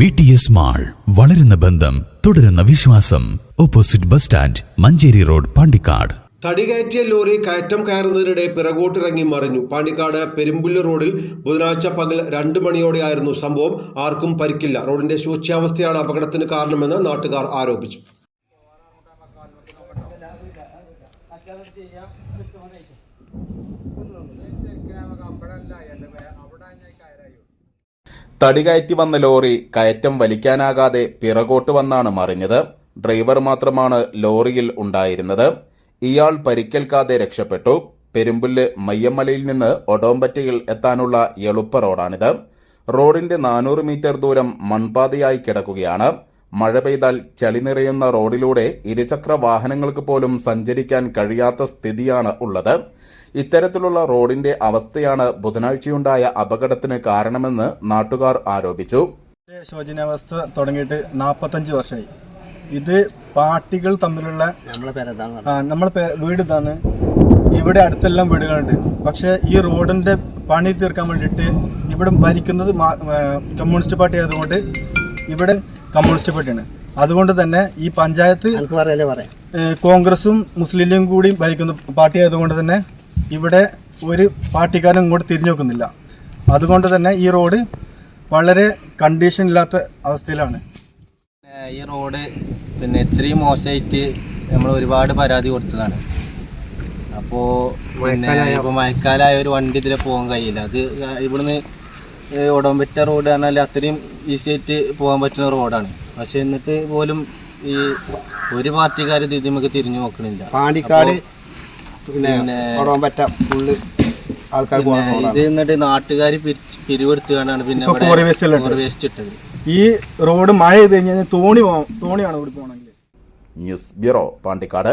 V T S mall വളരുന്ന ബന്ധം തുടരുന്ന വിശ്വാസം. Opposite bus stand Manjeri road Pandikkad. തടി കയറ്റിയ ലോറി കയറ്റം കയറുന്നതിനിടെ പിറകോട്ടിറങ്ങി മറിഞ്ഞു. പാണ്ടിക്കാട് പെരുമ്പുല്ല് റോഡിൽ ബുധനാഴ്ച പകൽ രണ്ട് മണിയോടെയായിരുന്നു സംഭവം. ആർക്കും പരിക്കില്ല. റോഡിന്റെ ശോച്യാവസ്ഥയാണ് അപകടത്തിന് കാരണമെന്ന് നാട്ടുകാർ ആരോപിച്ചു. തടികയറ്റി വന്ന ലോറി കയറ്റം വലിക്കാനാകാതെ പിറകോട്ട് വന്നാണ് മറിഞ്ഞത്. ഡ്രൈവർ മാത്രമാണ് ലോറിയിൽ ഉണ്ടായിരുന്നത്. ഇയാൾ പരിക്കേൽക്കാതെ രക്ഷപ്പെട്ടു. പെരുമ്പുല്ല് മയ്യമ്മലയിൽ നിന്ന് ഒടോമ്പറ്റയിൽ എത്താനുള്ള എളുപ്പ റോഡാണിത്. റോഡിന്റെ നാനൂറ് മീറ്റർ ദൂരം മൺപാതയായി കിടക്കുകയാണ്. മഴ പെയ്താൽ ചളി നിറയുന്ന റോഡിലൂടെ ഇരുചക്ര വാഹനങ്ങൾക്ക് പോലും സഞ്ചരിക്കാൻ കഴിയാത്ത സ്ഥിതിയാണ് ഉള്ളത്. ഇത്തരത്തിലുള്ള റോഡിന്റെ അവസ്ഥയാണ് ബുധനാഴ്ചയുണ്ടായ അപകടത്തിന് കാരണമെന്ന് നാട്ടുകാർ ആരോപിച്ചു. ശോചനാവസ്ഥ ശോചനീയാവസ്ഥ തുടങ്ങിയിട്ട് നാൽപ്പത്തഞ്ച് വർഷമായി. ഇത് പാർട്ടികൾ തമ്മിലുള്ള നമ്മളെ വീട് ഇതാണ്. ഇവിടെ അടുത്തെല്ലാം വീടുകളുണ്ട്. പക്ഷെ ഈ റോഡിന്റെ പണി തീർക്കാൻ വേണ്ടിയിട്ട് ഇവിടെ ഭരിക്കുന്നത് കമ്മ്യൂണിസ്റ്റ് പാർട്ടി ആയതുകൊണ്ട് ഇവിടെ കമ്മ്യൂണിസ്റ്റ് പാർട്ടിയാണ്. അതുകൊണ്ട് തന്നെ ഈ പഞ്ചായത്ത് കോൺഗ്രസും മുസ്ലിം ലീഗും കൂടി ഭരിക്കുന്ന പാർട്ടി ആയതുകൊണ്ട് തന്നെ ഇവിടെ ഒരു പാർട്ടിക്കാരും ഇങ്ങോട്ട് തിരിഞ്ഞു നോക്കുന്നില്ല. അതുകൊണ്ട് തന്നെ ഈ റോഡ് വളരെ കണ്ടീഷൻ ഇല്ലാത്ത അവസ്ഥയിലാണ്. പിന്നെ ഈ റോഡ് പിന്നെ ഇത്രയും മോശമായിട്ട് നമ്മൾ ഒരുപാട് പരാതി കൊടുത്തതാണ്. അപ്പോൾ പിന്നെ ഇപ്പോൾ മഴക്കാലമായ ഒരു വണ്ടി ഇതിലെ പോകാൻ കഴിയില്ല. അത് ഇവിടുന്ന് ഒടമ്പറ്റ റോഡ് പറഞ്ഞാൽ അത്രയും ഈസി ആയിട്ട് പോകാൻ പറ്റുന്ന റോഡാണ്. പക്ഷെ എന്നിട്ട് പോലും ഈ ഒരു പാർട്ടിക്കാർ ഇത് നമുക്ക് തിരിഞ്ഞു നോക്കണില്ല. പാണ്ടിക്കാട് പിന്നെ പിന്നെ കൊടോൻ പറ്റ. ഫുള്ള് ആൾക്കാർ ഇത് എന്നിട്ട് നാട്ടുകാർ പിരിവെടുത്തുകൊണ്ടാണ് പിന്നെ ഇവിടെ വേസ്റ്റ് ഇട്ടത്. ഈ റോഡ് മഴ ചെയ്ത് കഴിഞ്ഞാൽ തോണി പോകാം തോണിയാണ് ഇവിടെ പോകണമെങ്കിൽ ന്യൂസ് ബ്യൂറോ പാണ്ടിക്കാട്.